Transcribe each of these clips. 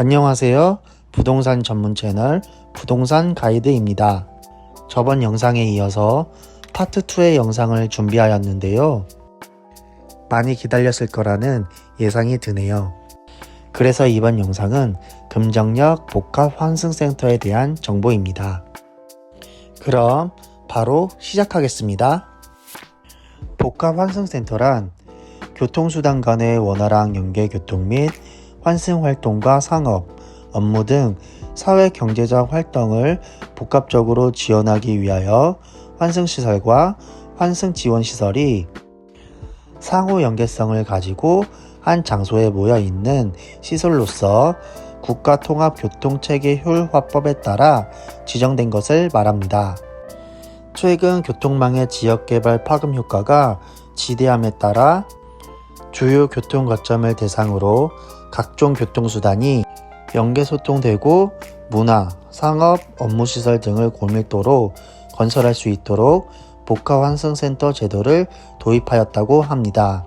안녕하세요. 부동산 전문 채널 부동산 가이드입니다. 저번 영상에 이어서 파트 2의 영상을 준비하였는데요. 많이 기다렸을 거라는 예상이 드네요. 그래서 이번 영상은 금정역 복합 환승센터에 대한 정보입니다. 그럼 바로 시작하겠습니다. 복합 환승센터란 교통수단 간의 원활한 연계 교통 및 환승 활동과 상업, 업무 등 사회 경제적 활동을 복합적으로 지원하기 위하여 환승시설과 환승 지원 시설이 상호 연계성을 가지고 한 장소에 모여 있는 시설로서 국가통합교통체계 효율화법에 따라 지정된 것을 말합니다. 최근 교통망의 지역개발 파급 효과가 지대함에 따라 주요 교통 거점을 대상으로 각종 교통수단이 연계 소통되고 문화, 상업, 업무시설 등을 고밀도로 건설할 수 있도록 복합 환승센터 제도를 도입하였다고 합니다.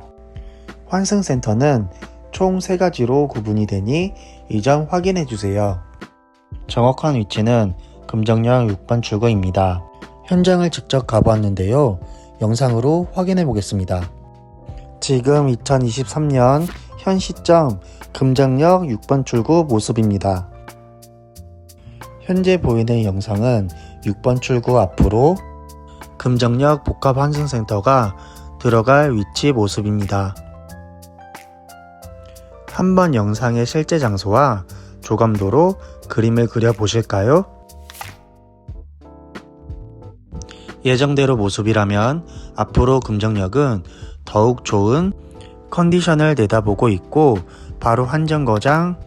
환승센터는 총 3가지로 구분이 되니 이 점 확인해 주세요. 정확한 위치는 금정역 6번 출구입니다. 현장을 직접 가보았는데요. 영상으로 확인해 보겠습니다. 지금 2023년 현 시점 금정역 6번 출구 모습입니다. 현재 보이는 영상은 6번 출구 앞으로 금정역 복합환승센터가 들어갈 위치 모습입니다. 한번 영상의 실제 장소와 조감도로 그림을 그려 보실까요? 예정대로 모습이라면 앞으로 금정역은 더욱 좋은 컨디션을 내다보고 있고 바로 한정거장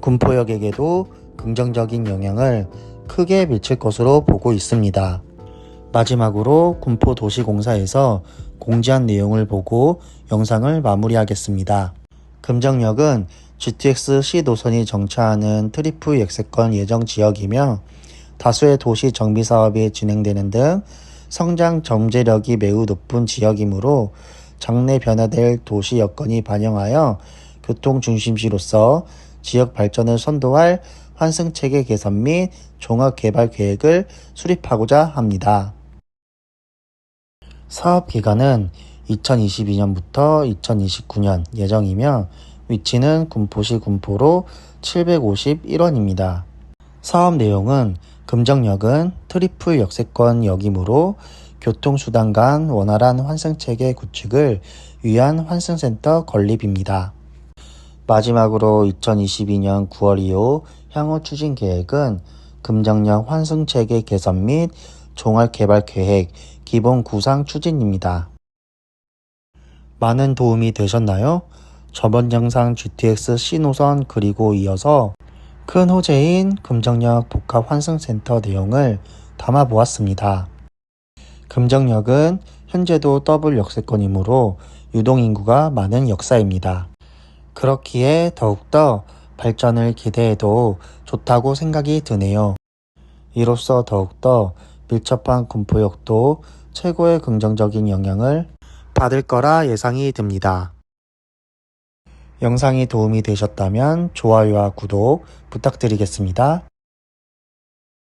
군포역에게도 긍정적인 영향을 크게 미칠 것으로 보고 있습니다. 마지막으로 군포도시공사에서 공지한 내용을 보고 영상을 마무리하겠습니다. 금정역은 GTX C 노선이 정차하는 트리프 역세권 예정 지역이며 다수의 도시 정비 사업이 진행되는 등 성장 잠재력이 매우 높은 지역이므로 장래 변화될 도시 여건이 반영하여 교통 중심지로서 지역 발전을 선도할 환승 체계 개선 및 종합 개발 계획을 수립하고자 합니다. 사업 기간은 2022년부터 2029년 예정이며 위치는 군포시 군포로 751원입니다. 사업 내용은 금정역은 트리플 역세권 역이므로 교통수단 간 원활한 환승체계 구축을 위한 환승센터 건립입니다. 마지막으로 2022년 9월 이후 향후 추진 계획은 금정역 환승체계 개선 및 종합개발 계획 기본 구상 추진입니다. 많은 도움이 되셨나요? 저번 영상 GTX 노선 그리고 이어서 큰 호재인 금정역 복합 환승센터 내용을 담아 보았습니다. 금정역은 현재도 더블 역세권이므로 유동인구가 많은 역사입니다. 그렇기에 더욱더 발전을 기대해도 좋다고 생각이 드네요. 이로써 더욱더 밀접한 군포역도 최고의 긍정적인 영향을 받을 거라 예상이 듭니다. 영상이 도움이 되셨다면 좋아요와 구독 부탁드리겠습니다.